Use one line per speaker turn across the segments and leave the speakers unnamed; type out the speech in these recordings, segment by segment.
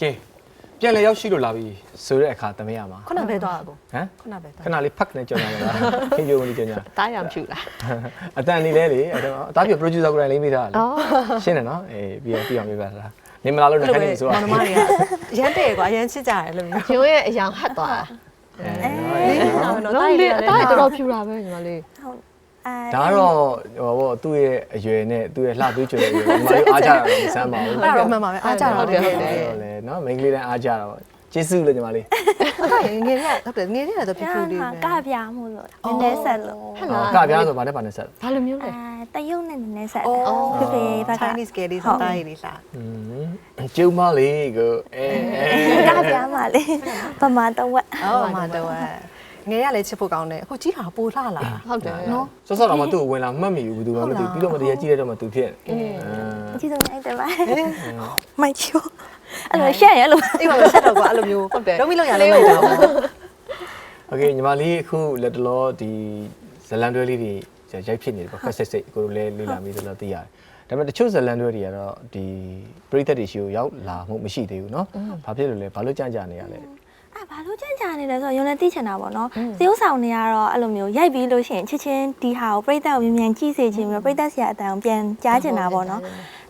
ကဲပြန်လေရောက်ရှိလို့လာပြီဆိုတဲ့အခါသမီးရမှာ
ခုနပဲသွားတာကို
ဟမ်
ခုနပဲသွား
ခဏလေးဖတ်ကနေကြော်ညာလာခင်ဗျုံလေးကြော်ညာ
တားရံဖြူလား
အတန်နေလဲလေအဲ့တော့အသားပြ producer ကိုယ်တိုင်လိမ့်မိတာလေ
အော်
ရှင်းတယ်နော်အေးပြီးတော့ပြီးအောင်ပြပါလားနေမလာလို့
အဲ့
လည်း
လို
ခို
ပဲ
င်းနေဆို
မော
တော့
င်နှမတွေကရမ်းတဲ့ကွာရမ်းချစ်ကြတယ်လို့မျိုး
ရုံးရဲ့အယောင်ဟတ်သွားတာ
နော်
နော်လေအသားရတော်တော်ဖြူတာပဲညီမလေး
ဟုတ်အဲ
ဒါကတော့ဟိုဘောသူ့ရဲ့အရွယ်နဲ့သူ့ရဲ့လှသွေးချွေတဲ့အရွယ်ဒီမှာလေးအားကြတာတော့မဆမ်းပါဘူး
အဲ့တော့မှန်ပါပဲအားကြတာ
ဟုတ်တယ်ဟုတ်တယ်
အဲ့တော့လေနော်မိန်းကလေးတိုင်းအားကြတာပေါ့ကျေးဇူးလို့ညီမလေး
အဲ့ဒါငယ်ရဟုတ်တယ်ငယ်ရတော့ဖြူဖြူလေး
ဟာ
ပဲ
ကပြမှုလို့နည်းနည်းဆက်လို့
ဟဲ့
ဟော
လား
ကပြားဆိုဗာနဲ့ဗာနဲ့ဆက်
ဘာလိုမျိုးလဲ
အဲတရုတ်နဲ့နည်းနည်းဆက်
အော်
ဖေဖေဘက်က
Chinese ကလေးစတားရည်လေးလား
อืมကျုံမလေးကိုအဲအဲ
ကပြမှာလေပမာတော့ဝက်
အော်မှတော့ ငယ်ရလည်းချစ်ဖို့ကောင်းတယ်အခုကြီးတာပိုလှလာ
ဟုတ်တယ်
နော်
စောစောတော့မှသူ့ကိုဝင်လာမှတ်မိဘူးဘူးသူမှမသိဘူးပြီးတော့မတရားကြည့်ရတော့မှသူဖြစ်အဲ
အကြီးဆုံးနိုင်တယ်ပါမိုက်ချိုအဲ့လိုရှက်ရလို့
အေးပါဆက်တော့ကွာအဲ့လိုမျိုး
ဟုတ်တယ်
လုံးမလုံးရလေးလိုက်တော့
โอเคညီမလေးအခုလက်တလောဒီဇလန်တွဲလေးတွေရိုက်ဖြစ်နေတယ်ပေါ့ခက်ဆက်စိတ်ကိုလည်းလေးလာပြီဆိုတော့သိရတယ်ဒါပေမဲ့တချို့ဇလန်တွဲတွေကတော့ဒီပရိသတ်တွေရှိကိုရောက်လာမှုမရှိသေးဘူးเนาะဘာဖြစ်လို့လဲဘာလို့ကြံ့ကြနေရလဲ
အာဘာလို့ကြမ်းကြာနေလဲဆိုတော့ရုံနဲ့သိချင်တာပေါ့နော်သရုပ်ဆောင်တွေကတော့အဲ့လိုမျိုးရိုက်ပြီးလို့ရှိရင်ချစ်ချင်းဒီဟာကိုပြိတ္တကိုမြန်မြန်ကြည့်စေချင်ပြီးတော့ပြိတ္တဆရာအတန်ကိုပြန်ကြားချင်တာပေါ့နော်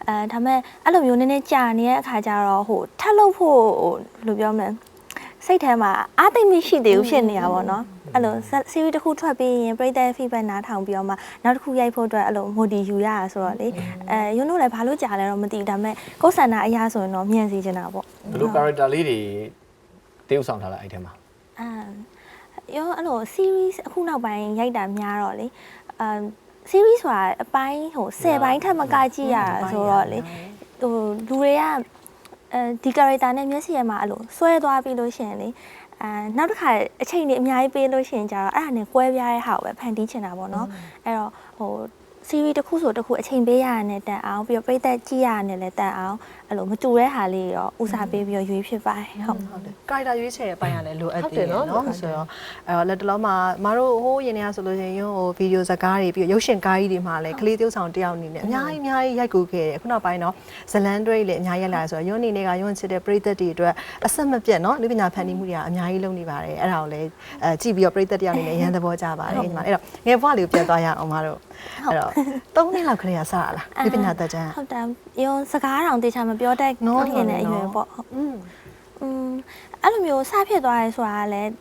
အဲဒါမဲ့အဲ့လိုမျိုးနည်းနည်းကြာနေတဲ့အခါကျတော့ဟိုထပ်လို့ဖို့ဟိုဘယ်လိုပြောမလဲစိတ်ထဲမှာအားသိမရှိသေးဘူးဖြစ်နေတာပေါ့နော်အဲ့လို series တစ်ခုထွက်ပြီးရင်ပြိတ္တ feedback နားထောင်ပြီးတော့မှနောက်တစ်ခုရိုက်ဖို့အတွက်အဲ့လို modi ယူရတာဆိုတော့လေအဲရုံတို့လည်းဘာလို့ကြာလဲတော့မသိဘူးဒါမဲ့ကိုယ်ဆန္ဒအရာဆိုရင်တော့မြန်စီချင်တာပေါ့
ဘယ်လို character လေးတွေ တည်ဥဆောင်ထားတာအဲ့ထဲမှာ
အာရောအဲ့လို series အခုနောက်ပိုင်းရိုက်တာများတော့လေအာ series ဆိုတာအပိုင်းဟို10ပိုင်းထက်မကကြည့်ရတာဆိုတော့လေဟိုလူတွေကအဲဒီ character နဲ့မျက်စိရမှာအဲ့လိုဆွဲသွားပြီးလို့ရှိရင်လေအာနောက်တစ်ခါအချိန်ကြီးအများကြီးပေးလို့ရှိရင်ကြတော့အဲ့ဒါနဲ့ကွဲပြားတဲ့ဟာကိုပဲဖန်တီးချင်တာပေါ့နော်အဲ့တော့ဟို series တစ်ခုဆိုတစ်ခုအချိန်ပေးရတာနဲ့တက်အောင်ပြီးတော့ပြည့်သက်ကြည့်ရတာနဲ့လည်းတက်အောင်အဲ့လိုမတူတဲ့ဟာလေးရောဦးစားပေးပြီးတော့ရွေးဖြစ်ပါတယ်ဟုတ်
ဟုတ်တယ်ကာရိုက်တာရွေးချယ်အပိုင်းရလဲလိုအပ်
ဟုတ်
တ
တယ်
ယ်
နော်
နော်ဆိုတော့အဲလက်တလုံးမှာမတို့ဟိုးရင်ထဲကဆိုလို့ရှိရင်ရုံဟိုဗီဒီယိုဇာတ်ကားတွေပြီးရုပ်ရှင်ကားကြီးတွေမှာလဲကလေး tiêu ဆောင်တယောက်အနေနဲ့အများကြီးအများကြီးရိုက်ကူခဲ့တယ်ခုနောက်ပိုင်းတော့ဇလန်တွေလည်းအများကြီးရိုက်လာတယ်ဆိုတော့ရုံအနေနဲ့ကရုံချစ်တဲ့ပရိသတ်တွေအတွက်အဆက်မပြတ်နော်လူပညာဖန်တီးမှုတွေကအများကြီးလုပ်နေပါတယ်အဲ့ဒါကိုလည်းအဲကြည့်ပြီးတော့ပရိသတ်တယောက်အနေနဲ့အရန်သဘောကျပါတယ်ညီမအဲ့တော့ငယ်ဘွားလေးကိုပြန်သွားရအောင်မတို့အဲ့တော့၃နှစ်လောက်ကလေးကစရလားလူပညာသက်တမ်း
ဟုတ်တယ်ရုံစကားတောင်တေချာမပြောတတ်
နော်
ခင်တဲ့အ
နော်
ရွယ်ပေါ့ဟုတ်
อืม
อืมအဲ့လိုမျိုးစဖြစ်သွားရဲဆိုတာကလည်း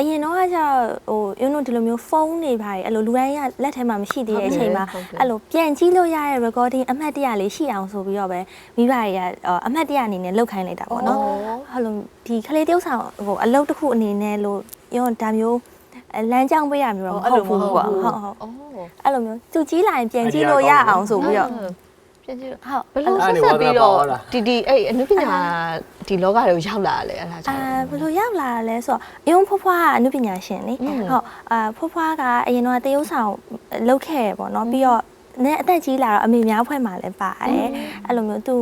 အရင်တော့ကကျတော့ဟိုရုံတို့ဒီလိုမျိုးဖုန်းတွေပါတယ်အဲ့လိုလူတိုင်းကလက်ထဲမှာမရှိသေးတဲ့အချိန်မှာ
ဟုတ်တယ်
အဲ့လိုပြန်ကြည့်လို့ရတဲ့ recording အမှတ်တရလေးရှိအောင်ဆိုပြီးတော့ပဲမိဘတွေကအော်အမှတ်တရအနေနဲ့လောက်ခိုင်းလိုက်တာပေါ့နော်အဲ့လိုဒီခလေးတယောက်ဆောင်ဟိုအလုပ်တစ်ခုအနေနဲ့လို့ရုံဒါမျိုးအဲလမ်းကြောင်းပေးရမျိုးတော့မဟုတ်ဘူးပေါ့ဟုတ်ဟုတ်
အော်
အဲ့လိုမျိုးသူကြီးလာရင်ပြန်ကြည့်လို့ရအောင်ဆိုပြီးတော့
ပြန်ကြည့်
ဟုတ်
ဘယ်လိုဆက်ဆက်ပြီးတော့ဒီဒီအဲ့အနုပညာဒီလောကတွေကိုရောက်လာရလဲအဲ့ဒါကြောင့်အာ
ဘယ်လိုရောက်လာရလဲဆိုတော့အယုံဖွားဖွားကအနုပညာရှင်လေဟုတ်အာဖွားဖွားကအရင်တော့တရုပ်ဆောင်လုပ်ခဲ့ပေါ့နော်ပြီးတော့နဲ့အသက်ကြီးလာတော့အမေများဖွဲ့မှာလည်းပါတယ်အဲ့လိုမျိုးသူ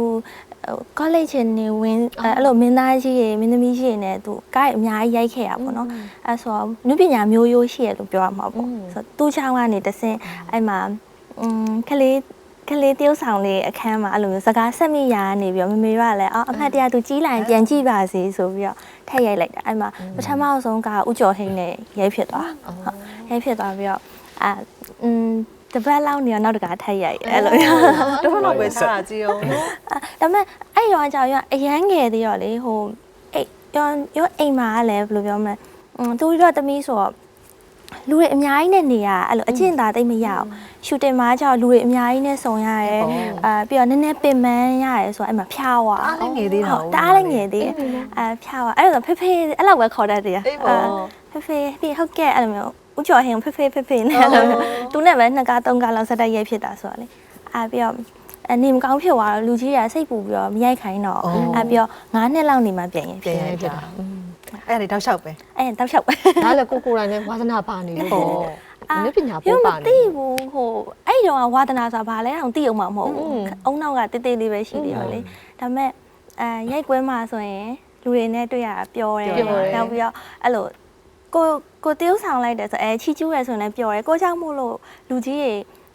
college နေဝင်အဲ့လိုမင်းသားကြီးရေမင်းသမီးကြီးရေနဲ့သူကိုယ်အများကြီးရိုက်ခဲ့ရပါတော့အဲ့ဆိုနုပညာမျိုးရိုးရှိရလို့ပြောရမှာပေါ့ဆိုတော့သူ့ချောင်းကနေတဆင့်အဲ့မှာอืมခလေး ကလေးတယောက်ဆောင်လေးအခန်းမှာအဲ့လိုမျိုးစကားဆက်မိရာကနေပြီးတော့မမေကလည်းအော်အမှတ်တရသူကြီးလာရင်ပြန်ကြည့်ပါစေဆိုပြီးတော့ထည့်ရိုက်လိုက်တာအဲ့မှာပထမဆုံးကဥကျော်ဟိန်းနဲ့ရိုက်ဖြစ်သွားဟုတ်ရိုက်ဖြစ်သွားပြီးတော့အာอืมတပတ်လောက်နေတော့နောက်တကထည့်ရိုက်အဲ့လိုမျိုး
တော့တော့ပဲထားတာကြည့်အောင်နော်
အာဒါပေမဲ့အဲ့ရောကြောင်ရအရန်ငယ်သေးရောလေဟိုအဲ့ရောရောအိမ်မှာကလည်းဘယ်လိုပြောမလဲอืมသူတို့သမီးဆိုတော့ လူတွေအများကြီးနဲ့နေရအဲ့လိုအကျင့်သာသိမ့်မရအောင်ရှူတင်မှာကျတော့လူတွေအများကြီးနဲ့စုံရတယ်အာပြီးတော့နည်းနည်းပင်ပန်းရတယ်ဆိုတော့အဲ့မှာဖျားသွား
အားလည်းငယ်သေးတာ
ဟုတ်တအားလည်းငယ်သေးတယ်အာဖျားသွားအဲ့တော့ဖေဖေအဲ့လောက်ပဲခေါ်တတ်တယ်
အေးပေါ့
ဖေဖေဖေဟုတ်ကဲ့အဲ့လိုမျိုးဥကျော်ဟင်ဖေဖေဖေဖေနဲ့အဲ့လိုမျိုးသူနဲ့ပဲနှစ်ကားသုံးကားလောက်စက်တက်ရိုက်ဖြစ်တာဆိုတော့လေအာပြီးတော့အနေမကောင်းဖြစ်သွားတော့လူကြီးကစိတ်ပူပြီးတော့မရိုက်ခိုင်းတော့အာပြီးတော့9နှစ်လောက်နေမှပြန်ရင်
ပြန်ရပြတာ အဲ့ဒါတွေတောက်လျှောက်ပဲ
အဲ့တောက်လျှောက်ပဲ
ဒါလည်းကိုကိုယ်တိုင်လည်းဝါသနာပါနေလို့ပေါ့အနုပညာ
ရုံ
ပို့
မ
ပါနေ
သိဘူးဟိုအဲ့တော့ဝါသနာဆိုတာဘာလဲအောင်သိအောင်မှမဟုတ်ဘူး
อืม
အုံနောက်ကတေးသေးလေးပဲရှိသေးရောလေဒါပေမဲ့အဲရိုက်ကွဲမှာဆိုရင်လူတွေနဲ့တွေ့ရတာပျော်တယ်
ပျော်တယ်
နောက်ပြီးတော့အဲ့လိုကိုကိုတယောက်ဆောင်လိုက်တယ်ဆိုအဲချီကျူးရယ်ဆိုရင်လည်းပျော်တယ်ကိုကြောင့်မို့လို့လူကြီးတွေ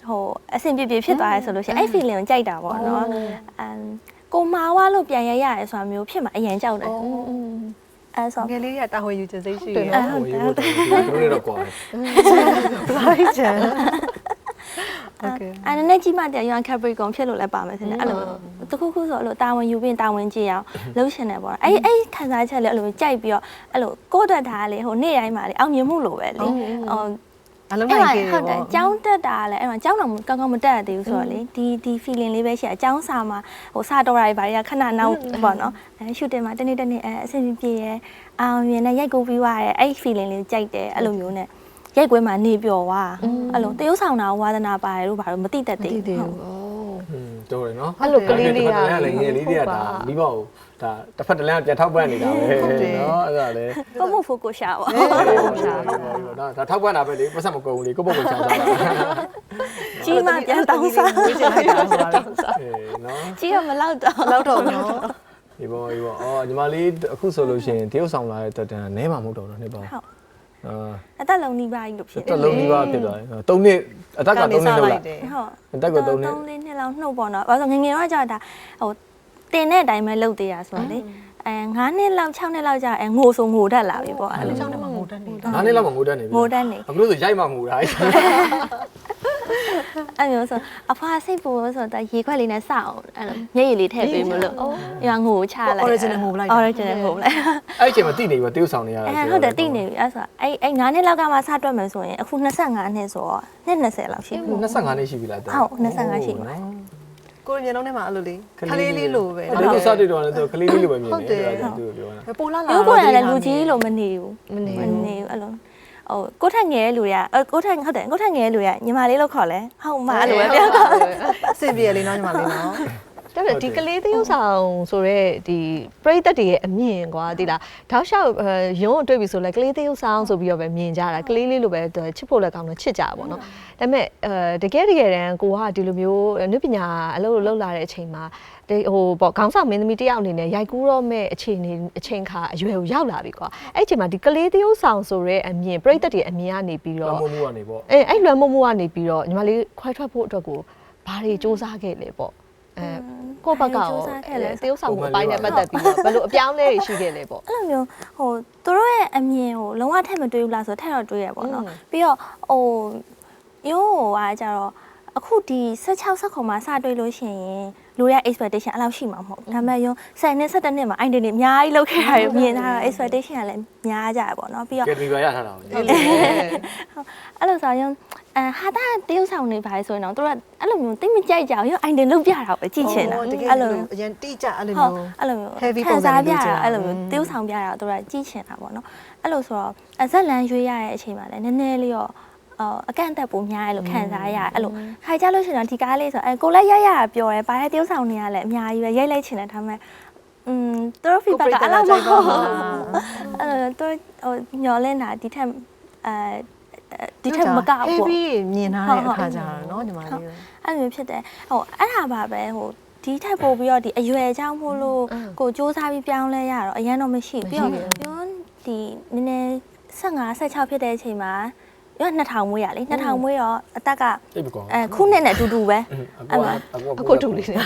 ဟိုအဆင်ပြေပြေဖြစ်သွားတယ်ဆိုလို့ရှိရင်အဲ့ feeling ကိုကြိုက်တာပေါ့နော်အမ်ကိုမာဝါလို့ပြန်ရရတယ်ဆိုတာမျိုးဖြစ်မှာအရင်ကြောက်တယ် အဲဆို
ငယ်လေးရတာဝန်ယူခြင်းစိတ်ရှိတ
ယ်နော်ဟိုရေတော့တို့တော့ကွာ
လိုက်ချင်
အဲ့နဲ့ကြီးမှတည်းရွန် Capricorn ဖြစ်လို့လည်းပါမယ်ဆင်းတယ်အဲ့လိုတခုခုဆိုအဲ့လိုတာဝန်ယူပြီးတာဝန်ကြည့်ရအောင်လှုပ်ရှင်တယ်ပေါ့အဲ့အဲ့ခံစားချက်လေးအဲ့လိုကြိုက်ပြီးတော့အဲ့လိုကိုယ့်အတွက်ဒါလေဟိုနေ့တိုင်းမှာလေအောင်မြင်မှုလိုပဲလေဟို
အလုံး
အဲ့
လိုက်
မှာ
ခဲ့
ဟုတ်တယ်ကျောင်းတက်တာလည်းအဲ့မှာကျောင်းတော့ကောင်းကောင်းမတက်ရသေးဘူးဆိုတော့လေဒီဒီ feeling လေးပဲရှိရအကျောင်းစာမှာဟိုစာတော်တာတွေဘာတွေကခဏနောက်ပေါ့နော်အဲရှူတင်မှာတနေ့တနေ့အဲအဆင်ပြေရအောင်မြင်နဲ့ရိုက်ကူပြီးသွားရဲအဲ့ feeling လေးကြိုက်တယ်အဲ့လိုမျိုးနဲ့ရိုက်ကွဲမှာနေပျော်သွားအဲ့လိုတရုပ်ဆောင်တာဝါသနာပါတယ်လို့ဘာလို့မသိတတ်သေးဘူးဟုတ်
อืม တော်တယ်နော်
အဲ့လိုကလေးလေးက
လည်းငယ်လေးတွေကဒါမိဘကိုဒါတစ်ဖက်တစ်လမ်းပြန်ထောက်ပံ့နေတာပဲနော်အဲ့ဒါလ
ည်းပုံမှုဖို့ကိုရှာပါဟုတ်ရှာ
ပါ
ဟ
ုတ်ဒါဒါထောက်ပံ့တာပဲလေပတ်စံမကုန်ဘူးလေကိုပုံကိုရှာတာ
ကြီးမှပြန်တောင်းစား
ဝေးချင်လိုက်တာဟုတ်ပါလား
အေးနော်
ကြီးကမလောက်တော့
လောက်တော့နော်
ဒီပေါ်ဒီပေါ်အော်ညီမလေးအခုဆိုလို့ရှိရင်တရုတ်ဆောင်လာတဲ့တက်တန်နဲမှာမဟုတ်တော့တော့နှစ်ပေါင်း
ဟုတ်
အာ
အသက်လုံးနီးပါးကြီးလို့ဖြစ်တယ်
အသက်လုံးနီးပါးဖြစ်သွားတယ်၃နှစ် အသက်က၃နှစ်လောက်လာ
ဟုတ်
အသက်က၃နှစ်
3လေးနှစ်လောက်နှုတ်ပေါ့နော်ဘာလို့ငငယ်တော့ကြာတာဟိုတင်တဲ့အတိုင်းပဲလုပ်သေးတာဆိုတော့လေအဲ9နှစ်လောက်6နှစ်လောက်ကြာအဲငိုဆိုငိုတတ်လာပြီပေါ့အဲ့လို
ကျောင်းထဲမှာငိုတတ်နေတာ
ငါးနှစ်လောက်မှငိုတတ်နေပြီ
ငိုတတ်နေ
အခုလို့ဆိုရိုက်မှငိုတာ
အဲ့မျိုးဆိုအဖွာစိတ်ပူလို့ဆိုတော့ရေခွက်လေးနဲ့စအောင်အဲ့လိုမျက်ရည်လေးထည့်ပေးမလို့ရွာငိုချလိုက်
original ငိုလိုက်တာ
original ငိုလိုက်
အဲ့ဒီအချိန်မှာတိနေပြီတရုတ်ဆောင်နေရတာ
အဲဟုတ်တယ်တိနေပြီအဲ့ဆိုအဲ့အဲ့9နှစ်လောက်ကမှစတွက်မယ်ဆိုရင်အခု25နှစ်ဆိုတော့နှစ်20လောက်ရှိပြီ
25နှစ်ရှိပြီလား
ဟုတ်25ရှိပြီ
ကိုရင်းလုံးထဲမှာအဲ့လိုလေးခလေးလေးလိုပဲ
ဒါကိုစတဲ့တော့လည်းသူကလေးလေးလိုပဲမြင်
ဟုတ်တ
တယ်
ယ်
အဲ့ဒါသူပြောတာ
ပိုလာလာ
ရုပ်ကိုယ်ကလည်းလူကြီးလို့မနေဘူး
မနေ
မနေဘူးအဲ့လို ဟိုကိုထက်ငယ်တဲ့လူတွေကအဲကိုထက်ဟုတ်တယ်ကိုထက်ငယ်တဲ့လူတွေကညီမလေးလို့ခေါ်လဲဟုတ်မအဲ့လိုပဲပြောတော့
အဆင်ပြေလေးနော်ညီမလေးနော်
ဒါပေမဲ့ဒီကလေးသရုပ်ဆောင်ဆိုတော့ဒီပရိသတ်တွေရဲ့အမြင်ကွာဒီလားတောက်လျှောက်အဲရုံးကိုတွေ့ပြီဆိုလဲကလေးသရုပ်ဆောင်ဆိုပြီးတော့ပဲမြင်ကြတာကလေးလေးလိုပဲချစ်ဖို့လည်းကောင်းတော့ချစ်ကြပါဘောနော်ဒါပေမဲ့အဲတကယ်တကယ်တမ်းကိုကဒီလိုမျိုးနုပညာအလုပ်လုပ်လာတဲ့အချိန်မှာဒီဟိုပေါ့ခေါင်းဆောင်မင်းသမီးတယောက်အနေနဲ့ရိုက်ကူးတော့မဲ့အချိန်နေအချိန်ခါအရွယ်ကိုရောက်လာပြီကွာအဲ့အချိန်မှာဒီကလေးသရုပ်ဆောင်ဆိုတဲ့အမြင်ပရိသတ်တွေအမြင်ကနေပြီး
တော့
တော့
မမှုကနေပေါ့
အဲအဲ့လွယ်မမှုကနေပြီးတော့ညီမလေးခွဲထွက်ဖို့အတွက်ကိုဘာတွေစူးစမ်းခဲ့လဲပေါ့ အဲကိုယ့်ဘက်ကရောတရုပ်ဆောင်မှုအပိုင်းနဲ့ပတ်သက်ပြီးတော့ဘယ်လိုအပြောင်းအလဲတွေရှိခဲ့လဲပေါ့
အဲ့လိုမျိုးဟိုသူတို့ရဲ့အမြင်ကိုလုံးဝထက်မတွေးဘူးလားဆိုတော့ထက်တော့တွေးရပေါ့နော်ပြီးတော့ဟိုရိုးဟိုအားကြတော့အခုဒီ16ဆက်ခုမှာစတွေးလို့ရှိရင်လူရဲ့ expectation အဲ့လောက်ရှိမှာမဟုတ်ဘူးဒါပေမဲ့ယုံ7နှစ်17နှစ်မှာ idea တွေအများကြီးလောက်ခဲ့တာတွေမြင်တာတော့ expectation ကလည်းများကြရပေါ့နော်ပြီးတော့
ကဲဒီပါရထားတာ
ဟုတ်တယ်
အဲ့လိုဆိုရင် အဟာတာတရုပ်ဆောင်နေပါလေဆိုရင်တော့သူတို့ကအဲ့လိုမျိုးတိတ်မကြိုက်ကြဘူးရော idea လောက်ပြတာပဲကြည့်ချင်တာ
တကယ်
အဲ့လို
လို့အရင်တိကျအဲ့လို
ဟုတ်
မျိုး
အဲ့လိုမျိုး
heavy
ခံစားပြ
ပုံစံမျိုး
တာ
ကြည့်တာ
အဲ့လိုမျိုး
อืม
တရုပ်ဆောင်ပြတာတို့ကကြည့်ချင်တာပေါ့နော်အဲ့လိုဆိုတော့အဆက်လန်းရွေးရတဲ့အချိန်မှာလည်းနည်းနည်းလေးတော့အော်အကန့်အသတ်ပုံများရလို့ခံစားရအဲ့လိုခါကြလို့ရှိရင်တော့ဒီကားလေးဆိုအဲကိုလည်းရိုက်ရတာပြောရဲဘာလဲတရုပ်ဆောင်နေရလဲအများကြီးပဲရိုက်လိုက်ချင်တယ်ဒါပေမဲ့อืมသူတို့ feedback ကအဲ့လိုမဟုတ်ဘူးအဲ့လိုသူဟိုညော်လင်းတာဒီထက်အဲ ဒီထက်မကဘူးပေါ့
heavy မြင်ထားတဲ့အခါကျတော့နော်ညီမလေး
အဲ့လိုမျိုးဖြစ်တယ်ဟိုအဲ့ဒါပါပဲဟိုဒီထက်ပိုပြီးတော့ဒီအရွယ်ကြောင့်မို့လို့ကိုစူးစမ်းပြီးပြောင်းလဲရတော့အရင်တော့မရှိဘူးပြီးတော့ပြောဒီနည်းနည်း15 16ဖြစ်တဲ့အချိန်မှာရော2000မွေးရလေ2000မွေးတော့အသက်က
တိတ်မကောင်း
အဲခုနှစ်နဲ့အတူတူပဲ
အခု
အခုတူလေးနေ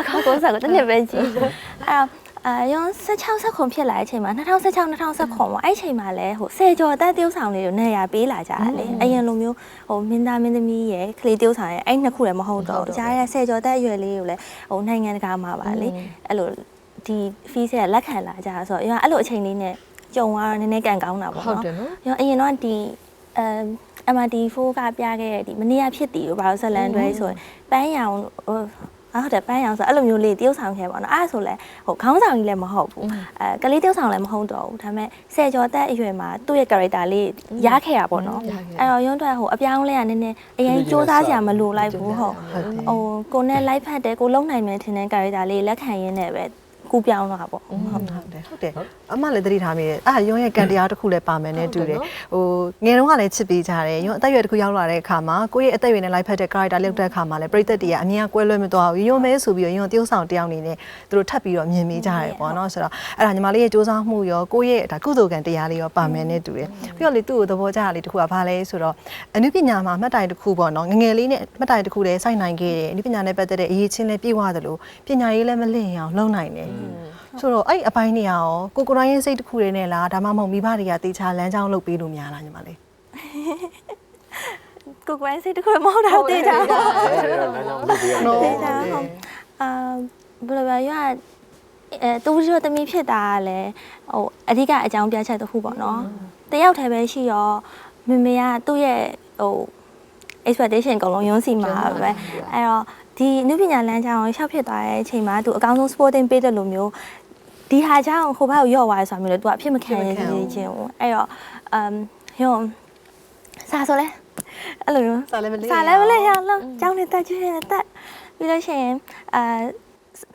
အခါကိုစားကိုတစ်နှစ်ပဲကြည့်အဲ့တော့ အာရော16ဆက်ခွန်ဖြစ်လာတဲ့အချိန်မှာ2016 2019ပေါ့အဲ့အချိန်မှာလဲဟိုစေကျော်တက် tiêu ဆောင်လေးကိုနေရာပေးလာကြတာလေအရင်လိုမျိုးဟိုမင်းသားမင်းသမီးရဲ့ကလေး tiêu ဆောင်ရဲ့အဲ့နှစ်ခုလည်းမဟုတ်တော့ဘူးကြားရစေကျော်တက်အရွယ်လေးကိုလည်းဟိုနိုင်ငံတကာမှာပါလေအဲ့လိုဒီ fees ကလက်ခံလာကြတာဆိုတော့ရောအဲ့လိုအချိန်လေးနဲ့ကြုံသွားတော့နည်းနည်းကန်ကောင်းတာပေါ့
ဟုတ်
နော်
တယ်နော်
ရောအရင်တော့ဒီအမ် MRT4 ကပြခဲ့တဲ့ဒီမနေ့ကဖြစ်တည်လို့ဘာလို့ဇလန်တွဲဆိုရင်ပန်းရောင် ဟိုအာဟုတ်တယ်ပန်းရောင်ဆိုအဲ့လိုမျိုးလေးတရုပ်ဆောင်ခဲ့ပါတော့အဲ့ဒါဆိုလဲဟိုခေါင်းဆောင်ကြီးလည်းမဟုတ်ဘူးအဲကလေးတရုပ်ဆောင်လည်းမဟုတ်တော့ဘူးဒါပေမဲ့ဆယ်ကျော်သက်အရွယ်မှာသူ့ရဲ့ character လေးရခဲ့တာပေါ့နော်အဲ့တော့ရုံးထွက်ဟိုအပြောင်းလဲကနည်းနည်းအရင်စူးစမ်းစရာမလိုလိုက်ဘူးဟုတ်ဟိုကိုနဲ့ live ဖတ်တယ်ကိုလုံနိုင်မယ်ထင်တဲ့ character လေးလက်ခံရင်းနဲ့ပဲ ကူးပြောင်းသွားပေါ့ဟုတ်
ဟုတ်တယ်ဟုတ်တယ်အမလည်းသတိထားမိတယ်အာရုံရဲ့ကန်တရားတစ်ခုလည်းပါမယ်နဲ့တူတယ်ဟိုငယ်တုန်းကလည်းချစ်ပေးကြတယ်ရုံအသက်အရွယ်တစ်ခုရောက်လာတဲ့အခါမှာကိုယ့်ရဲ့အသက်အရွယ်နဲ့လိုက်ဖက်တဲ့ character လောက်တဲ့အခါမှာလည်းပရိသတ်တွေကအမြင်ကကွဲလွဲမသွားဘူးရုံမဲဆိုပြီးတော့ရုံတယောက်ဆောင်တယောက်အနေနဲ့သူတို့ထပ်ပြီးတော့မြင်မိကြတယ်ပေါ့နော်ဆိုတော့အဲ့ဒါညီမလေးရဲ့စူးစမ်းမှုရောကိုယ့်ရဲ့ဒါကုသိုလ်ကံတရားလေးရောပါမယ်နဲ့တူတယ်ပြီးတော့လေသူ့ကိုသဘောကျတာလေးတစ်ခုကဘာလဲဆိုတော့အနုပညာမှာမှတ်တိုင်တစ်ခုပေါ့နော်ငငယ်လေးနဲ့မှတ်တိုင်တစ်ခုလည်းစိုက်နိုင်ခဲ့တယ်အနုပညာနဲ့ပတ်သက်တဲ့အရေးချင်းလည်းပြည့်ဝသလိုပညာရေးလည်းမလင့်အောင်လုပ်နိုင်တယ်ဆိုတော့အဲ့ဒီအပိုင်းနေရရောကိုကိုတိုင်းရဲ့စိတ်တစ်ခုတည်းနဲ့လားဒါမှမဟုတ်မိဘတွေကတေချာလမ်းကြောင်းလုပ်ပေးလို့များလားညီမလေး
ကိုကွန်းစိတ်တစ်ခုမဟုတ်တာတေးကြ
လမ်းကြောင်းလုပ်ပေးရတယ်
တေးကြဟုတ်အာဘယ်လိုပြောရအဲတူရီတို့တမီဖြစ်တာကလည်းဟိုအဓိကအကြောင်းပြချက်တစ်ခုပေါ့နော်တယောက်တည်းပဲရှိရောမမေကသူ့ရဲ့ဟို expectation အကုန်လုံးယွန်းစီမှာပဲအဲ့တော့ ဒီအနုပညာလမ်းကြောင်းကိုရှောက်ဖြစ်သွားတဲ့အချိန်မှာသူအကောင်းဆုံး sporting ပေးတဲ့လိုမျိုးဒီဟာကြောင့်ဟိုဘက်ကိုရော့သွားရဆိုတာမျိုးလေသူကအဖြစ်မခံရခြင်းချင်းဘူးအဲ့တော့အမ်ယုံစာဆိုလဲအဲ့လိုမျိုး
စာလည်းမလေး
စာလည်းမလဲရလောက်ကျောင်းနေတက်ကျွေးနေတက်ပြီးလို့ရှိရင်အာ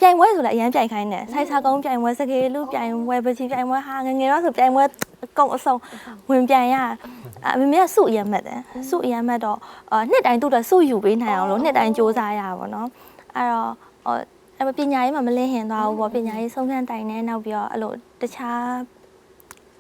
ပြိုင်ပွဲဆိုလည်းအရန်ပြိုင်ခိုင်းတယ်ဆိုင်စာကုန်းပြိုင်ပွဲစကေးလူပြိုင်ပွဲပချီပြိုင်ပွဲဟာငယ်ငယ်တော့ဆိုပြိုင်ပွဲအကုန်အစုံဝင်ပြိုင်ရအမေမေကစုအရန်မှတ်တယ်စုအရန်မှတ်တော့အာနှစ်တိုင်းသူ့တော့စုယူပေးနိုင်အောင်လို့နှစ်တိုင်းစူးစမ်းရပါတော့အဲ့တော့ဟိုအဲ့ပညာရေးမှာမလင်းဟင်သွားဘူးပေါ့ပညာရေးဆုံးဖြတ်တိုင်နေနောက်ပြီးတော့အဲ့လိုတခြား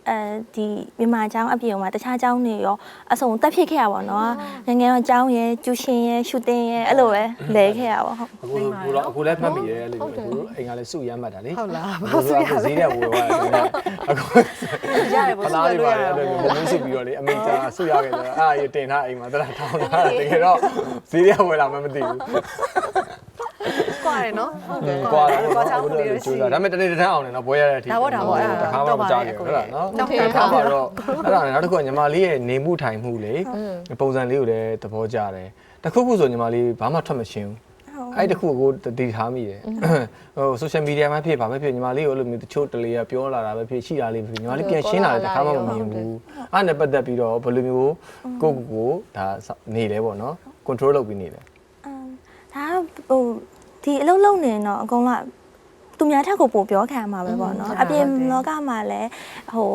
အဲဒီမြန်မာကျောင်းအပြင်မှာတခြားကျောင်းတွေရောအစုံတက်ဖြစ်ခဲ့ရပါတော့ငယ်ငယ်တော့ကျောင်းရယ်ကျူရှင်ရယ်ရှူတင်ရယ်အဲ့လိုပဲလဲခဲ့ရပါဟုတ်
အခုကိုတော့အခုလည်းမှတ်မိတယ်အဲ့လိုမျိုးကိုအိမ်ကလည်းစုရမ်းမှတ်တာလေ
ဟုတ်လား
ဘာစုရဈေးတဲ့ဝယ်သွားတယ်အခု
ရတယ်ပေါ့
ဖလားလေးပါလေအဲ့လိုမျိုးမျိုးစုပြီးတော့လေအမေကြာစုရခဲ့တယ်အဲ့ဒါတင်ထားအိမ်မှာတရထောင်းထားတာတကယ်တော့ဈေးတဲ့ဝယ်လာမှမသိဘူး
ကွာရနော်ဟုတ်တယ်
ကွာ
ကွာချောင်းမှုလေးရှိ
ဒါပေမဲ့တနေ့တစ်ထန်းအောင်တယ်နော်ဘွဲရတဲ့အထိ
ဒါပေါ့ဒါပေါ့အဲ့ဒါ
တခါမှမကြားခဲ့ဘူးဟုတ်လားနော်တခါမှတော့အဲ့ဒါနဲ့နောက်တစ်ခုကညီမလေးရဲ့နေမှုထိုင်မှုလေပုံစံလေးကိုလည်းသဘောကျတယ်တခုခုဆိုညီမလေးဘာမှထွက်မရှင်းဘူးအဲ့တခုကိုတည်ထားမိတယ်ဟို social media မှာဖြစ်ပါပဲဖြစ်ညီမလေးကိုအဲ့လိုမျိုးတချို့တလေကပြောလာတာပဲဖြစ်ရှိတာလေးပဲဖြစ်ညီမလေးပြန်ရှင်းလာတယ်တခါမှမမြင်ဘူးအဲ့နဲ့ပတ်သက်ပြီးတော့ဘယ်လိုမျိုးကိုကိုကိုဒါနေလဲပေါ့နော် control လုပ်ပြီးနေတယ်
အမ်ဒါကဟို ဒီအလုံးလုံးနေတော့အကုန်လုံးသူများထက်ကိုပိုပြောခံရမှာပဲပေါ့နော်အပြင်လောကမှာလည်းဟို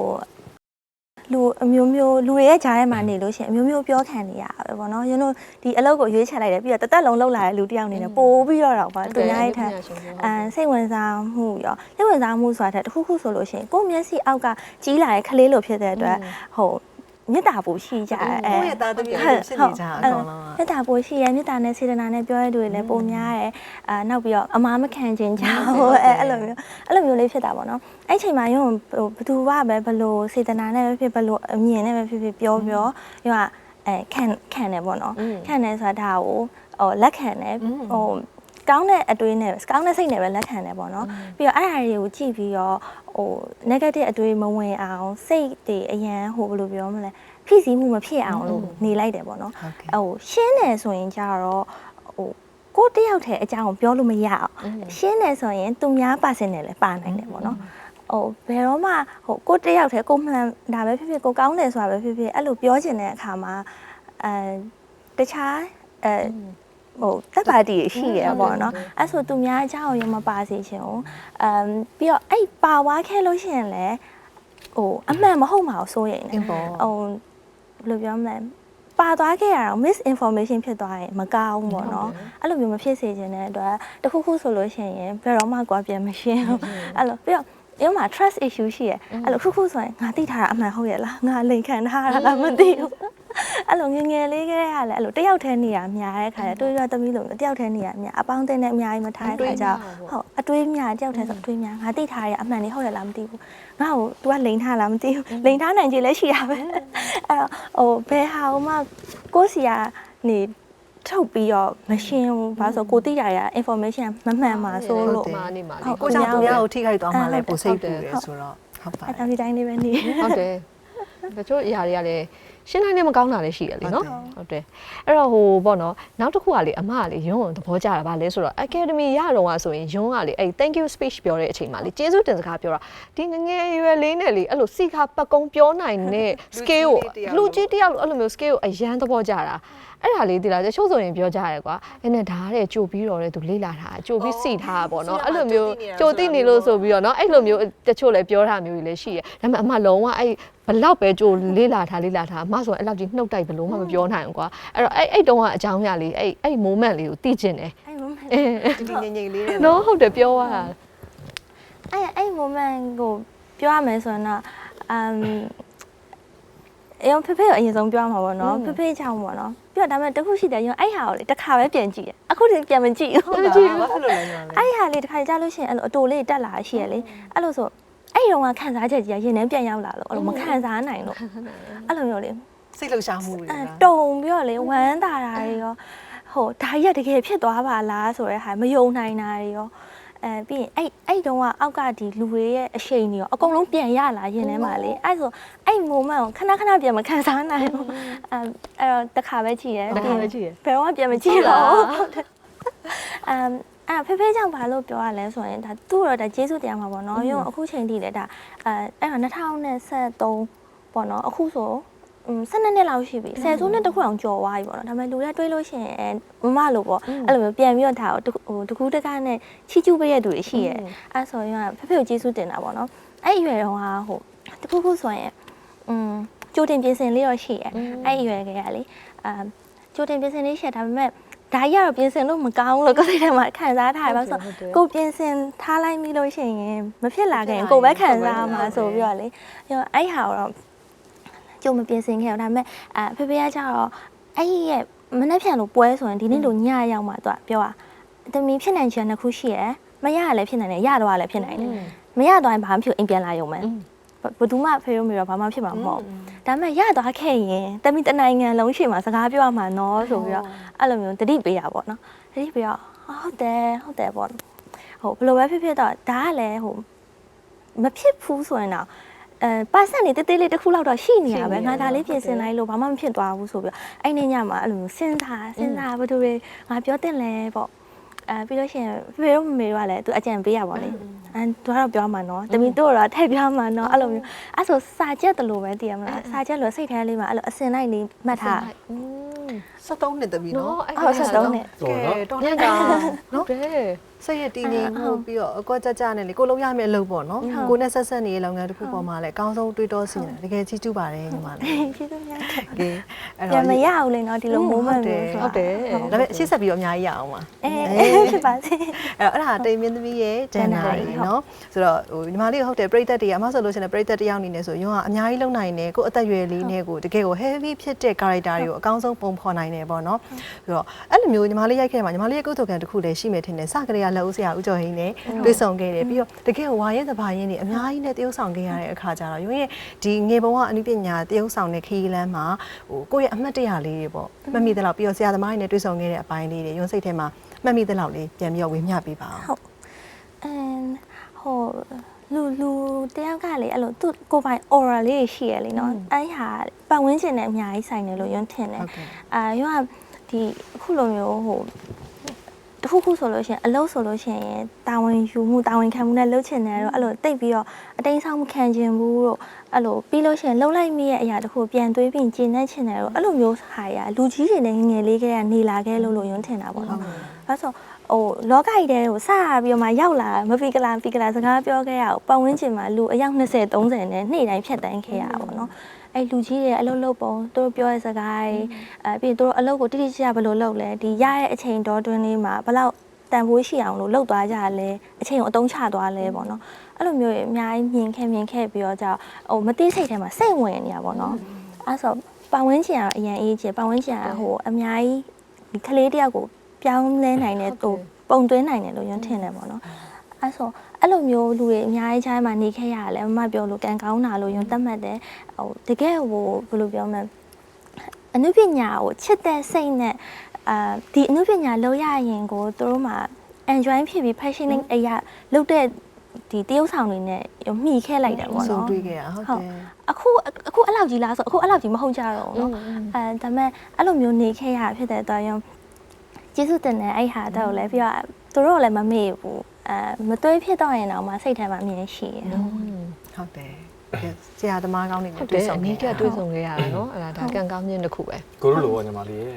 လူအမျိုးမျိုးလူတွေရဲ့ဂျားထဲမှာနေလို့ရှိရင်အမျိုးမျိုးပြောခံနေရတာပဲပေါ့နော်ရင်းတို့ဒီအလုပ်ကိုရွေးချယ်လိုက်တယ်ပြီးတော့တသက်လုံးလုပ်လာတဲ့လူတစ်ယောက်အနေနဲ့ပို့ပြီးတော့တော့ပါသူများရဲ့ထက်အမ်စိတ်ဝင်စားမှုရောစိတ်ဝင်စားမှုဆိုတာတဲ့တစ်ခုခုဆိုလို့ရှိရင်ကိုယ့်မျက်စိအောက်ကကြီးလာတဲ့ကလေးလိုဖြစ်တဲ့အတွက်ဟို မေတ္တာပူရှိကြတယ်အဲ
ကိုယ့်ရဲ့သားသမီးတွေဖြစ်နေကြအကောင်လုံး
မေတ္တာပိုရှိရယ်မေတ္တာနဲ့စေတနာနဲ့ပြောရတဲ့လူတွေလည်းပိုများရယ်အာနောက်ပြီးတော့အမားမခံခြင်းကြောင့်အဲအဲ့လိုမျိုးအဲ့လိုမျိုးလေးဖြစ်တာပေါ့နော်အဲ့ချိန်မှာရုံဟိုဘသူကပဲဘလို့စေတနာနဲ့ပဲဖြစ်ဘလို့အမြင်နဲ့ပဲဖြစ်ဖြစ်ပြောပြောရုံကအဲခံခံတယ်ပေါ့နော်ခံတယ်ဆိုတာဒါကိုဟိုလက်ခံတယ်ဟို ကောင်းတဲ့အတွေးနဲ့ကောင်းတဲ့စိတ်နဲ့ပဲလက်ခံတယ်ပေါ့နော်ပြီးတော့အဲ့ဒါတွေကိုကြည့်ပြီးတော့ဟို negative အတွေးမဝင်အောင်စိတ်တွေအရန်ဟိုဘယ်လိုပြောမလဲဖိစီးမှုမဖြစ်အောင်လို့နေလိုက်တယ်ပေါ့နော်
ဟုတ်ကဲ့
ဟိုရှင်းတယ်ဆိုရင်ကြတော့ဟိုကိုယ့်တယောက်တည်းအကြောင်းကိုပြောလို့မရအောင်ရှင်းတယ်ဆိုရင်သူများပါစင်တယ်လည်းပါနိုင်တယ်ပေါ့နော်ဟိုဘယ်တော့မှဟိုကိုယ့်တယောက်တည်းကိုယ်မှန်ဒါပဲဖြစ်ဖြစ်ကိုယ်ကောင်းတယ်ဆိုတာပဲဖြစ်ဖြစ်အဲ့လိုပြောချင်တဲ့အခါမှာအဲတခြားအဲ ဟိုတက်ပါတီရှိရပေါ့နော်အဲ့ဆိုသူများအကြောင်းကိုရမပါစေချင်ဘူးအမ်ပြီးတော့အဲ့ပါဝါခဲလို့ရှိရင်လည်းဟိုအမှန်မဟုတ်မှာကိုစိုးရိမ်နေ
အင်းပေါ့
ဟိုဘယ်လိုပြောမလဲပါသွားခဲ့ရအောင် misinformation ဖြစ်သွားရင်မကောင်းဘူးပေါ့နော်အဲ့လိုမျိုးမဖြစ်စေချင်တဲ့အတွက်တခုခုဆိုလို့ရှိရင်ဘယ်တော့မှကွာပြန်မရှင်းဘူးအဲ့လိုပြီးတော့ ရုံးမှာ trust issue ရှိရယ်အဲ့လိုခုခုဆိုရင်ငါသိထားတာအမှန်ဟုတ်ရဲ့လားငါလိန်ခံထားတာလားမသိဘူးအဲ့လိုငယ်ငယ်လေးကလေးကလည်းအဲ့လိုတယောက်တည်းနေရများတဲ့ခါကျတွေးရသမီးလိုမျိုးတယောက်တည်းနေရများအပေါင်းအသင်းနဲ့အများကြီးမထားတဲ့ခါကျဟုတ်အတွေးများတယောက်တည်းဆိုအတွေးများငါသိထားရအမှန်လေးဟုတ်တယ်လားမသိဘူးငါ့ကို तू ကလိန်ထားလားမသိဘူးလိန်ထားနိုင်ကြလည်းရှိရပဲအဲ့တော့ဟိုဘယ်ဟာမှကိုယ့်စီကနေ ထုတ်ပြီးတော့မရှင်းဘူးဘာလို့ဆိုကိုသိရရ information မမှန်ပါဆိုလို့
မာနေမှာလေ
ဟုတ်
ကိုကြောင့်သူများကိုထိခိုက်သွားမှလည်းပိုစိတ်ပူတယ်ဆိုတော့ဟုတ်ပါ
အဲ့တောင်ဒီတိုင်းလေးပဲနေ
ဟုတ်တယ်တချို့အရာတွေကလည်းရှင်းနိုင်နေမကောင်းတာလည်းရှိရလေနော်
ဟုတ်တယ်
ဟုတ်တယ်အဲ့တော့ဟိုပေါ့နော်နောက်တစ်ခုကလေအမကလေရုံးကိုသဘောကျတာဗာလဲဆိုတော့ academy ရတော့ကဆိုရင်ရုံးကလေအဲ့ thank you speech ပြောတဲ့အချိန်မှာလေကျေးဇူးတင်စကားပြောတာဒီငငယ်ရွယ်လေးနဲ့လေအဲ့လိုစီခါပတ်ကုံပြောနိုင်တဲ့ scale ကိုလူကြီးတယောက်လိုအဲ့လိုမျိုး scale ကိုအရန်သဘောကျတာ အဲ့ဒါလေးဒီလားတချို့ဆိုရင်ပြောကြရဲကွာအဲ့နဲ့ဒါတဲ့ကြိုပြီးတော့လေသူလေးလာတာကြိုပြီးစီထားတာပေါ့နော်အဲ့လိုမျိုးကြိုသိနေလို့ဆိုပြီးတော့နော်အဲ့လိုမျိုးတချို့လည်းပြောတာမျိုးတွေလည်းရှိရဲဒါပေမဲ့အမလုံးဝအဲ့ဘလောက်ပဲကြိုလေးလာထားလေးလာထားအမဆိုရင်အဲ့လောက်ကြီးနှုတ်တိုက်ဘလို့မှမပြောနိုင်ဘူးကွာအဲ့တော့အဲ့အဲ့တုန်းကအကြောင်းအရာလေးအဲ့အဲ့ moment လေးကိုသိကျင်တယ်
အဲ့ moment
အင်း
ဒီဒီငိမ့်ငိမ့်လေးနဲ့
နော်ဟုတ်တယ်ပြောရတာ
အဲ့အဲ့ moment ကိုပြောရမယ်ဆိုရင်တော့အမ် အရင်ဖေဖေကိုအရင်ဆုံးပြောမှာပေါ့နော်ဖေဖေချောင်းပေါ့နော်ပြီးတော့ဒါပေမဲ့တခုရှိတယ်ရင်အဲ့ဟာကိုလေတစ်ခါပဲပြန်ကြည့်တယ်အခုတည်းပြန်မကြည့်ဘူး
ဟုတ်တာဘာဖြစ်လို့လဲညီမလေး
အဲ့ဟာလေးတစ်ခါကြားလို့ရှိရင်အဲ့လိုအတူလေးတက်လာရှိရလေအဲ့လိုဆိုအဲ့တုန်းကခံစားချက်ကြီးကရင်ထဲပြန်ရောက်လာလို့အဲ့လိုမခံစားနိုင်လို့အဲ့လိုမျိုးလေ
စိတ်လှုပ်ရှားမှုတွေ
အဲ
လား
တုံပြီးတော့လေဝမ်းသာတာတွေရောဟိုဒါကြီးကတကယ်ဖြစ်သွားပါလားဆိုတဲ့ဟာမယုံနိုင်တာတွေရော အဲပြီးရင်အဲ့အဲ့တုန်းကအောက်ကဒီလူတွေရဲ့အရှိန်တွေရောအကုန်လုံးပြန်ရလာရင်ထဲမှာလေအဲ့ဆိုအဲ့ moment ကိုခဏခဏပြန်မခံစားနိုင်ဘူးအဲအဲ့တော့တစ်ခါပဲကြည့်ရဲ
တစ်ခါပဲကြည့်ရဲ
ဘယ်တော့မှပြန်မကြည့်တော့ဘူးဟုတ်တယ်အမ်အဲ့ဖေဖေကြောင့်ဘာလို့ပြောရလဲဆိုရင်ဒါသူ့တော့ဒါကျေးဇူးတရားမှာပေါ့နော်ရုံအခုချိန်ထိလည်းဒါအဲအဲ့တော့2023ပေါ့နော်အခုဆိုอืม 12နှစ်လောက်ရှိပြီဆယ်စုနှစ်တစ်ခုအောင်ကျော်သွားပြီပေါ့နော်ဒါပေမဲ့လူတွေတွေးလို့ရှိရင်မမလို့ပေါ့အဲ့လိုမျိုးပြန်ပြီးတော့ဒါကိုဟိုတကူးတကားနဲ့ချီကျူးပေးရတဲ့သူတွေရှိရဲအဲ့ဆိုရင်ကဖေဖေကိုကျေးဇူးတင်တာပေါ့နော်အဲ့အရွယ်တော့ဟာဟိုတခုခုဆိုရင်อืมကြိုတင်ပြင်ဆင်လေးတော့ရှိရဲအဲ့အရွယ်ကလေးကလေအမ်ကြိုတင်ပြင်ဆင်လေးရှိရဒါပေမဲ့ဒါကြီးကတော့ပြင်ဆင်လို့မကောင်းဘူးလို့ကိုယ်စိတ်ထဲမှာခံစားထားရပါဆိုကိုပြင်ဆင်ထားလိုက်ပြီလို့ရှိရင်မဖြစ်လာခင်ကိုပဲခံစားမှာဆိုပြီးတော့လေရောအဲ့ဟာတော့ ကြုံမပြင်ဆင်ခဲ့ဘူးဒါပေမဲ့အဖေဖေကကြတော့အဲ့ဒီရဲ့မနှက်ဖြန်လို့ပွဲဆိုရင်ဒီနေ့လို့ညရောက်မှသူကပြောတာတမီဖြစ်နိုင်ချင်တစ်ခုရှိရယ်မရရလည်းဖြစ်နိုင်တယ်ရတော့လည်းဖြစ်နိုင်တယ်မရတော့ရင်ဘာမှမဖြစ်အိမ်ပြန်လာရုံပဲဘယ်သူမှဖေရောမေရောဘာမှဖြစ်မှာမဟုတ်ဘူးဒါပေမဲ့ရသွားခဲ့ရင်တမီတနိုင်ငံလုံးရှိမှာစကားပြောရမှာနော်ဆိုပြီးတော့အဲ့လိုမျိုးတတိပေးတာပေါ့နော်တတိပေးတော့ဟုတ်တယ်ဟုတ်တယ်ပေါ့ဟိုဘယ်လိုပဲဖြစ်ဖြစ်တော့ဒါကလည်းဟိုမဖြစ်ဘူးဆိုရင်တော့ အဲပါစက်နေတေးသေးလေးတစ်ခုလောက်တော့ရှိနေရပဲငါဒါလေးပြင်ဆင်လိုက်လို့ဘာမှမဖြစ်သွားဘူးဆိုပြီးတော့အဲ့ဒီညမှာအဲ့လိုမျိုးစဉ်းစားစဉ်းစားဘယ်သူတွေငါပြောတင်လဲပေါ့အဲပြီးလို့ရှိရင်ဖေဖေတို့မမေတို့ကလည်းသူအကြံပေးရပါလေအဲသူကတော့ပြောမှာနော်တမီတို့ကတော့ထည့်ပြောမှာနော်အဲ့လိုမျိုးအဲ့ဆိုစာချက်တလို့ပဲတည်ရမလားစာချက်လို့စိတ်ထဲလေးမှာအဲ့လိုအစင်လိုက်လေးမှတ်ထား
อืม
73နှစ်သမီးနော်
နော်အဲ့
ဟုတ်ဆက်သုံးနဲ့
ဟုတ်နော်
တော်
ည
တယ်
တာ
နော်
တယ်
စိတ်ရတည်ငြိမ်မှုပြီးတော့အကွက်ကြကြနဲ့လေကိုလုံးရမယ့်အလုပ်ပေါ့နော်ကိုနဲ့ဆက်ဆက်နေတဲ့လုပ်ငန်းတစ်ခုပေါ်မှာလည်းအကောင်းဆုံးတွေးတောစီနေတကယ်ကြီးကျူးပါတယ်ညီမလေး
ကျေးဇူးများတယ်
ကဲအဲ့
တော့မရဘူးလေနော်ဒီလို moment လို့ဆိုတာ
ဟုတ်တယ်
ဒါပေမဲ့ရှေ့ဆက်ပြီးတော့အများကြီးရအောင်ပါ
အဲဖြစ်ပါစေ
အဲ့တော့အဲ့ဒါတိမ်မင်းသမီးရဲ့ဂျန်နာလေးနော်ဆိုတော့ဟိုညီမလေးဟုတ်တယ်ပြိသက်တွေအမဆိုလို့ရှိရင်ပြိသက်တယောက်အနေနဲ့ဆိုရောအများကြီးလုံနိုင်တယ်ကိုအသက်ရွယ်လေးနဲ့ကိုတကယ်ကို heavy ဖြစ်တဲ့ character တွေကိုအကောင်းဆုံးပုံဖော်နိုင်တယ်ပေါ့နော်ဆိုတော့အဲ့လိုမျိုးညီမလေးရိုက်ခဲ့မှာညီမလေးရဲ့ကုသိုလ်ကံတစ်ခုလည်းရှိမယ်ထင်တယ်စကလေးကလက်ဦးဆရာဦးကျော်ဟင်းနဲ့တွေ့ဆုံခဲ့တယ်ပြီးတော့တကယ်ဝါရဲသဘာရင်းတွေအများကြီးနဲ့တရုပ်ဆောင်ခဲ့ရတဲ့အခါကျတော့ရုံရဲ့ဒီငေဘုံကအနုပညာတရုပ်ဆောင်တဲ့ခရီးလမ်းမှာဟိုကိုယ့်ရဲ့အမှတ်တရလေးတွေပေါ့မမိတဲ့လောက်ပြီးတော့ဆရာသမားတွေနဲ့တွေ့ဆုံခဲ့တဲ့အပိုင်းလေးတွေရုံစိတ်ထဲမှာမှတ်မိတဲ့လောက်လေးပြန်ပြီးတော့ဝေမျှပေးပါအောင်
ဟုတ်အမ်ဟိုလူလူတယောက်ကလေအဲ့လိုသူကိုယ်ပိုင် aura လေးရှိရလေနော်အဲ့ဟာပတ်ဝန်းကျင်နဲ့အများကြီးဆိုင်တယ်လို့ယွန်းထင်တယ်
ဟုတ်ကဲ့
အာယွန်းကဒီအခုလိုမျိုးဟို တခုခုဆိုလို့ရှိရင်အလုပ်ဆိုလို့ရှိရင်တာဝန်ယူမှုတာဝန်ခံမှုနဲ့လုပ်ချင်တယ်တော့အဲ့လိုတိတ်ပြီးတော့အတိမ်ဆောင်မခံချင်ဘူးတော့အဲ့လိုပြီးလို့ရှိရင်လှုပ်လိုက်မိရဲ့အရာတခုပြန်သွေးပြီးကျင်နေချင်တယ်တော့အဲ့လိုမျိုးဟာရလူကြီးတွေနဲ့ငငယ်လေးကကနေလာခဲ့လို့လို့ယွန်းထင်တာပေါ့နော်အဲ့ဆိုဟိုလောကကြီးတဲ့ဟိုစပြီးတော့မှရောက်လာမပီကလာပီကလာစကားပြောခဲ့ရအောင်ပတ်ဝန်းကျင်မှာလူအယောက်20 30နဲ့နေ့တိုင်းဖြတ်တန်းခဲ့ရတာပေါ့နော် အဲ့လူကြီးတွေအလုပ်လုပ်ပုံသူတို့ပြောတဲ့စကားတွေအဲပြီးရင်သူတို့အလုပ်ကိုတိတိကျကျဘယ်လိုလုပ်လဲဒီရတဲ့အချိန်တော်တွင်းလေးမှာဘယ်လောက်တန်ဖိုးရှိအောင်လို့လုပ်သွားကြလဲအချိန်ကိုအတုံးချသွားလဲပေါ့နော်အဲ့လိုမျိုးအများကြီးမြင်ခဲ့မြင်ခဲ့ပြီးတော့ကြောက်ဟိုမသိစိတ်ထဲမှာစိတ်ဝင်နေရပါတော့အဲ့ဆိုပတ်ဝန်းကျင်ကတော့အရင်အေးချင်ပတ်ဝန်းကျင်ကဟိုအများကြီးဒီကလေးတယောက်ကိုပြောင်းလဲနိုင်တဲ့ဟိုပုံသွင်းနိုင်တယ်လို့ယွန်းထင်တယ်ပေါ့နော် အဲ့ဆိုအဲ့လိုမျိုးလူတွေအများကြီးခြိုင်းမှာနေခဲ့ရတယ်မမပြောလို့ကံကောင်းတာလို့ယုံသတ်မှတ်တယ်ဟိုတကယ်ဟိုဘယ်လိုပြောမလဲအနုပညာကိုချစ်တဲ့စိတ်နဲ့အာဒီအနုပညာလောက်ရရင်ကိုသူတို့မှာ enjoy ဖြစ်ပြီး passioning အရာလုပ်တဲ့ဒီတရုပ်ဆောင်တွေနဲ့မှီခဲလိုက်တယ်ပေါ့နော်ဆို
တွေ့ခဲ့တာဟုတ်တယ်
အခုအခုအဲ့လောက်ကြီးလားဆိုအခုအဲ့လောက်ကြီးမဟုတ်ကြတော့ဘူးနော်အဲဒါပေမဲ့အဲ့လိုမျိုးနေခဲ့ရဖြစ်တဲ့အတွက်ရောကျေးဇူးတင်တယ်အဲ့ဟာတော့လည်းပြီးတော့သူတို့ကလည်းမမေ့ဘူး အဲမတွေးဖြစ်တော့ရင်တော့မှစိတ်ထဲမှာအမြင်ရှိရယ်
ဟုတ်တယ်ဆရာသမားကောင်းတွေနဲ့
ဟုတ်တ
တွေ့
ယ်
ဆုံ
အနည်းကတွေ့ဆုံခဲ့ရတာနော်အဲ့ဒါဒါကံကောင်းခြင်းတစ်ခုပဲ
ကိုတို့လိုပေါ့ညီမလေးရေ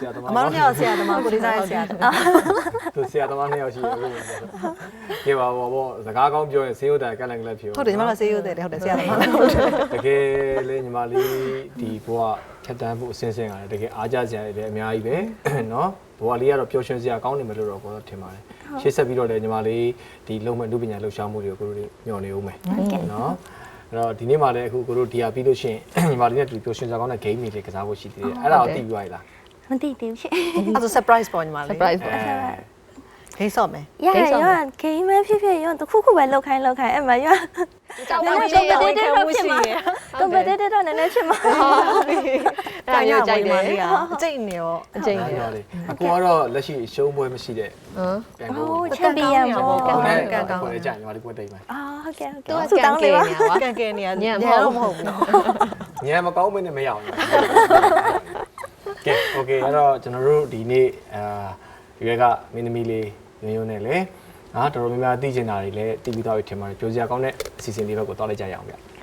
ဆရာသမား
အမတို့ကတော့ဆရာသမားကိုလေးစားရဲ့ဆရာသမား
သူဆရာသမားနှစ်ယောက်ရှိတယ်ဟုတ်ကဲ့ပါဘောဘောစကားကောင်းပြောရင်ဆေးရုံတိုင်ကလန်ကလန်ဖြစ်
ဟုတ်တယ်ညီမတို့ဆေးရုံတယ်ဟုတ်တယ်ဆရာသမားလည်းဟုတ်တယ်
တကယ်လေညီမလေးဒီဘဝဖြ တ်တန်းဖို့အစင်းစင်းရတယ်တကယ်အားကြစရာတွေလည်းအများကြီးပဲเนาะဘဝလေးကတော့ပျော်ရွှင်စရာကောင်းနေမယ်လို့တော့ကိုတော့ထင်ပါတယ်ရှေ့ဆက်ပြီးတော့လည်းညီမလေးဒီလုံမဲ့လူပညာလှူရှားမှုတွေကိုကိုတို့ညှော်နေဦးမယ်เนาะအဲ့တော့ဒီနေ့မှလည်းအခုကိုတို့ဒီဟာပြီးလို့ရှိရင်ညီမလေးနဲ့တူပျော်ရွှင်စရာကောင်းတဲ့ game တွေလေးကစားဖို့ရှိသေးတယ်အဲ့ဒါကိုသိပြီးသွားပြီလား
မသိသေးဘူးရှင်
အဲ့ဒါ surprise ပေါ့ညီမလေး
surprise ပေါ့
ဂိမ်းဆော့မယ်
ရရရဂိမ်းမဲဖြစ်ဖြစ်ရောတခုခုပဲလောက်ခိုင်းလောက်ခိုင်းအဲ့မှာရ
ကြောက်ပါ
နည်း
ဘူး
နည်း competitive တော့ဖြစ်မှာ competitive တော့နည်းနည်းဖြစ်မှာ
အဲ့မျိုးကြိုက်တယ်
အကျိတ်နေရော
အကျိန်
အဲ့
တယ်
တော့လေအကိုကတော့လက်ရှိရှုံးပွဲမရှိတဲ့
ဟမ်
ပြန်ကို
ဟိုချန်ပီယံပေါ့
ကို
ဟုတ်
နဲ့
ကဲ့ကောင်း
ကိုလည်းကြာညီမလေးပွဲတိတ်မယ်
အာဟုတ်ကဲ့ဟုတ်
သူ
ကဲ့
က
ဆူ
ကံ
တောင်း
ကဲ
လေးပါ
နေရပါ
ကန်ကဲနေရ
ညံ
ညံ
မ
တော့
ဟုတ်
မဟုတ်ဘူးနော်
ညံမကောင်းမင်းနဲ့မရအောင်ကဲโอเคအဲ့တော့ကျွန်တော်တို့ဒီနေ့အာရွေကမင်းသမီးလေး ညွန်းညွန်းနဲ့လေဟာတော်တော်များများသိချင်တာတွေလည်းသိပြီးသားပြီထင်ပါတယ်ကြိုးစရာကောင်းတဲ့အစီအစဉ်လေးဘက်ကိုတောက်လိုက်ကြရအောင်ဗျ